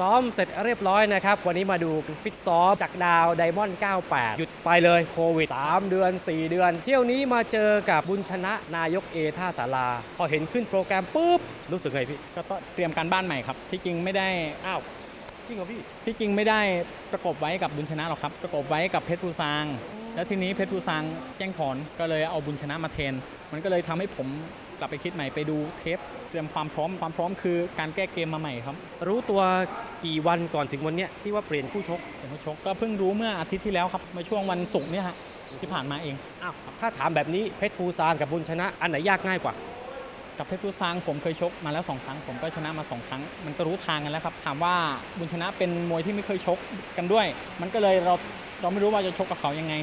ซ้อมเสร็จเรียบร้อยนะครับ วันนี้มาดูฟิตซ้อมจากดาวไดมอนด์98 หยุดไปเลยโควิด 3 เดือน 4 เดือน เที่ยวนี้มาเจอกับบุญชนะนายกเอท่าสาราพอเห็นขึ้นโปรแกรมปุ๊บ รู้สึกไงพี่ ก็ต้องเตรียมการบ้านใหม่ครับ ที่จริงไม่ได้ อ้าว จริงเหรอพี่ ที่จริงไม่ได้ประกบไว้กับบุญชนะหรอกครับ ประกบไว้กับเพชรภูซาง แล้วทีนี้เพชรภูซางแจ้งถอนก็เลยเอาบุญชนะมาแทน มันก็เลยทำให้ผมกลับไปคิดใหม่ไปดูเทปเตรียมความพร้อมความพร้อมคือการแก้เกมมาใหม่ครับ รู้ตัว กี่วันก่อนถึงวันเนี้ยที่ว่าเปลี่ยนคู่ชกเดี๋ยวผู้ชกก็เพิ่งรู้เมื่ออาทิตย์ที่แล้วครับเมื่อช่วงวันศุกร์เนี่ยฮะที่ผ่านมาเอง อ้าวถ้าถามแบบนี้เพชรภูซานกับบุญชนะ อันไหนยากง่ายกว่า กับเพชรภูซางผมเคยชกมาแล้วสองครั้ง ผมก็ชนะมาสองครั้ง มันก็รู้ทางกันแล้วครับ ถามว่าบุญชนะเป็นมวยที่ไม่เคยชกกันด้วย มันก็เลยเราเราไม่รู้ว่าจะชกกับเขายังไง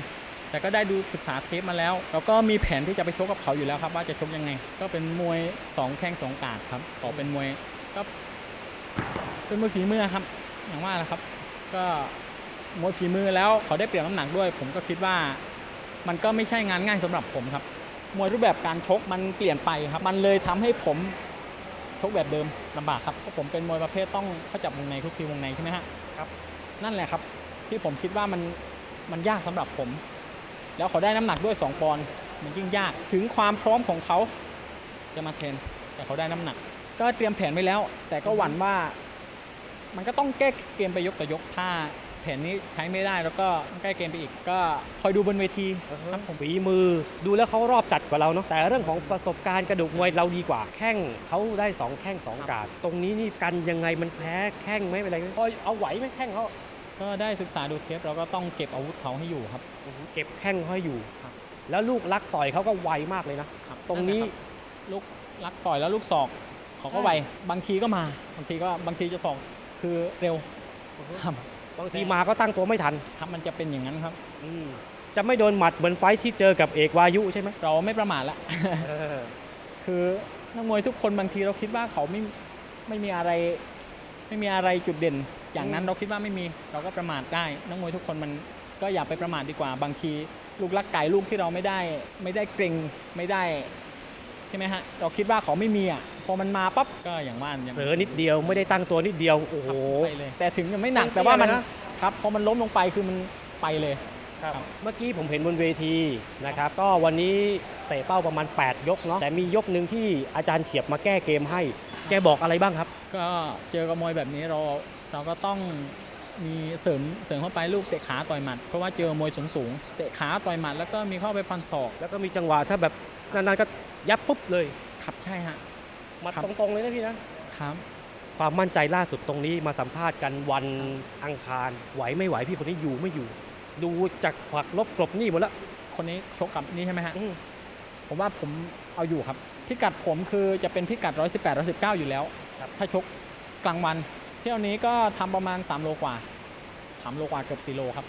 แต่ก็ได้ดูศึกษาเทปมาแล้ว เราก็มีแผนที่จะไปชกกับเขาอยู่แล้วครับ ว่าจะชกยังไง ก็เป็นมวยสองแข้งสองกาดครับขอเป็นมวยก็ เป็นมวยฝีมือครับ อย่างว่าแหละครับ ก็มวยฝีมือแล้วเขาได้เปรียบน้ำหนักด้วย ผมก็คิดว่า มันก็ไม่ใช่งานง่ายสำหรับผมครับ มวยรูปแบบการชกมันเปลี่ยนไปครับ มันเลยทำให้ผมชกแบบเดิมลำบากครับเพราะผมเป็นมวยประเภทต้องเข้าจับวงในทุกทีวงในใช่ไหมฮะครับ นั่นแหละครับ ที่ผมคิดว่ามันมันยากสำหรับผม แล้วเขาได้น้ำหนักด้วย 2 ปอนด์มันยิ่งยากถึงความพร้อมของเขาจะมาเทรนแต่เขาได้น้ำหนัก ก็เตรียมแผนไว้แล้ว แต่ก็หวั่นว่า มันก็ต้องแก้เกมไปยกต่อยกถ้าแผนนี้ใช้ไม่ได้แล้วก็ต้องแก้เกมไปอีกก็คอยดูบนเวทีครับผมฝีมือดูแล้วเขารอบจัดกว่าเราเนาะแต่เรื่องของประสบการณ์กระดูกมวยเราดีกว่า แข้งเขาได้2แข้ง2กาดตรงนี้นี่กันยังไงมันแพ้แข้งไหมอะไรไหมเอาเอาไหวไหมแข้งเขาก็ได้ศึกษาดูเทปเราก็ต้องเก็บอาวุธเขาให้อยู่ครับ เก็บแข้งเขาให้อยู่ครับแล้วลูกลักต่อยเขาก็ไวมากเลยนะตรงนี้ะคบลูกลักต่อยแล้วลูกศอกเขาก็ไวบางทีก็มา บางทีก็บางทีจะศอก คือเร็วครับบางทีมาก็ตั้งตัวไม่ทันครับมันจะเป็นอย่างนั้นครับอืมจะไม่โดนหมัดเหมือนไฟท์ที่เจอกับเอกวายุใช่ไหมเราไม่ประมาทละคือนักมวยทุกคนบางทีเราคิดว่าเขาไม่ไม่มีอะไร ไม่มีอะไรจุดเด่น อย่างนั้นเราคิดว่าไม่มีเราก็ประมาทได้นักมวยทุกคนมันก็อย่าไปประมาทดีกว่า บางที ลูกลักไก่ลูกที่เราไม่ได้ ไม่ได้เกรงไม่ได้ ใช่ไหมฮะเราคิดว่าเขาไม่มีอะพอมันมาปั๊บก็อย่างว่าอย่างเผลอนิดเดียวไม่ได้ตั้งตัวนิดเดียวโอ้โห ไปเลย แต่ถึงจะไม่หนักตั้งแต่ว่ามันเตี้ยเลยนะ ครับพอมันล้มลงไปคือมันไปเลยครับครับ เมื่อกี้ผมเห็นบนเวทีนะครับก็วันนี้เตะเป้าประมาณ 8 ยกเนาะแต่มียกหนึ่งที่อาจารย์เฉียบมาแก้เกมให้ แกบอกอะไรบ้างครับ ก็เจอกับมวยแบบนี้เราเราก็ต้อง มีเสริมเสริมเข้าไปลูกเตะขาต่อยหมัด เพราะว่าเจอมวยสูงสูงๆเตะขาต่อยหมัดแล้วก็มีเข้าไปฟันศอกแล้วก็มีจังหวะถ้าแบบนานๆก็ยับปุ๊บเลยครับใช่ฮะมาครับตรงๆเลยนะพี่นะครับ ความมั่นใจล่าสุดตรงนี้มาสัมภาษณ์กันวันอังคารไหวไม่ไหวพี่คนนี้อยู่ไม่อยู่ ดูจากขวักลบกลบหนี่หมดแล้วคนนี้ชกกับนี่ใช่ไหมฮะอืมผมว่าผมเอาอยู่ครับ พิกัดผมคือจะเป็นพิกัด 118 119 อยู่แล้วครับถ้าชกกลางวันเที่ยวนี้ก็ทำประมาณ 3 โลกว่า3โลกว่าเกือบ4โลครับ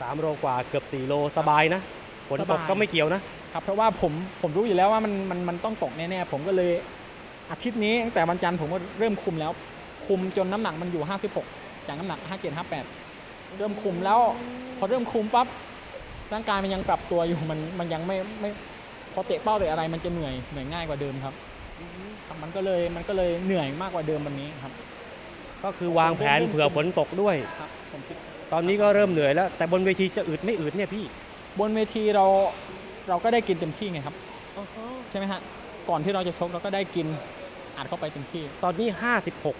สามโลกว่าเกือบ4โลสบายนะฝนสตบากยก็ไม่เกี่ยวนะครับเพราะว่าผมผมรู้อยู่แล้วว่ามันมันมันต้องตกแน่ๆผมก็เลยอาทิตย์นี้ตั้งแต่วันจันทร์ผมก็เริ่มคุมแล้ว คุมจนน้ำหนักมันอยู่ 56 จากน้ำหนัก 57 58 เริ่มคุมแล้ว พอเริ่มคุมปั๊บร่างกายมันยังปรับตัวอยู่มันมันยังไม่ไม่พอเตะเป้าเตะอะไรมันจะเหนื่อยเหนื่อยง่ายกว่าเดิมครับครับมันก็เลยมันก็เลยเหนื่อยมากกว่าเดิมวันนี้ครับ ก็คือวางแผนเผื่อฝนตกด้วย ครับผมคิดตอนนี้ก็เริ่มเหนื่อยแล้ว แต่บนเวทีจะอึดไม่อึดเนี่ยพี่บนเวทีเราเราก็ได้กินเต็มที่ไงครับใช่ไหมฮะก่อนที่เราจะชกเราก็ได้กินอัดเข้าไปเต็มที่ตอนนี้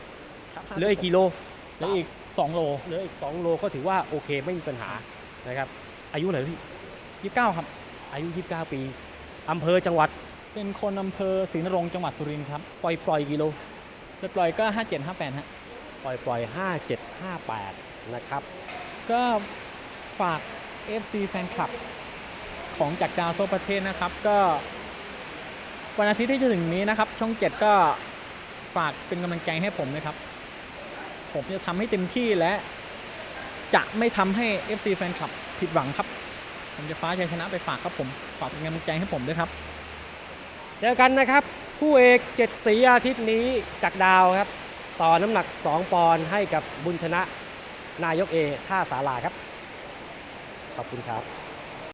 56เหลืออีกกิโลเหลืออีก 2 โลเหลืออีก 2 โลก็ถือว่าโอเคไม่มีปัญหานะครับ อายุไหนพี่29ครับ อายุ 29 ปีอำเภอจังหวัดเป็นคนอำเภอศรีนรงค์จังหวัดสุรินทร์ครับปล่อยปล่อยกิโล เรียบร้อยก็ 57 58ฮะ ปล่อยปล่อย 57 58 นะครับ ก็ฝาก FC แฟนคลับของจากดาวทั่วประเทศนะครับ ก็วันอาทิตย์ที่จะถึงนี้นะครับ ช่อง 7 ก็ฝากเป็นกำลังใจให้ผมนะครับ ผมจะทำให้เต็มที่และ จะไม่ทำให้ FC แฟนคลับผิดหวังครับ ผมจะฟ้าชัยชนะไปฝากครับผมฝากเป็นกำลังใจให้ผมด้วยครับ เจอกันนะครับ คู่เอกเจ็ดสีอาทิตย์นี้จากดาวครับ ต่อน้ำหนัก 2 ปอนด์ให้กับบุญชนะนายกเอท่าสาลาครับ ขอบคุณครับ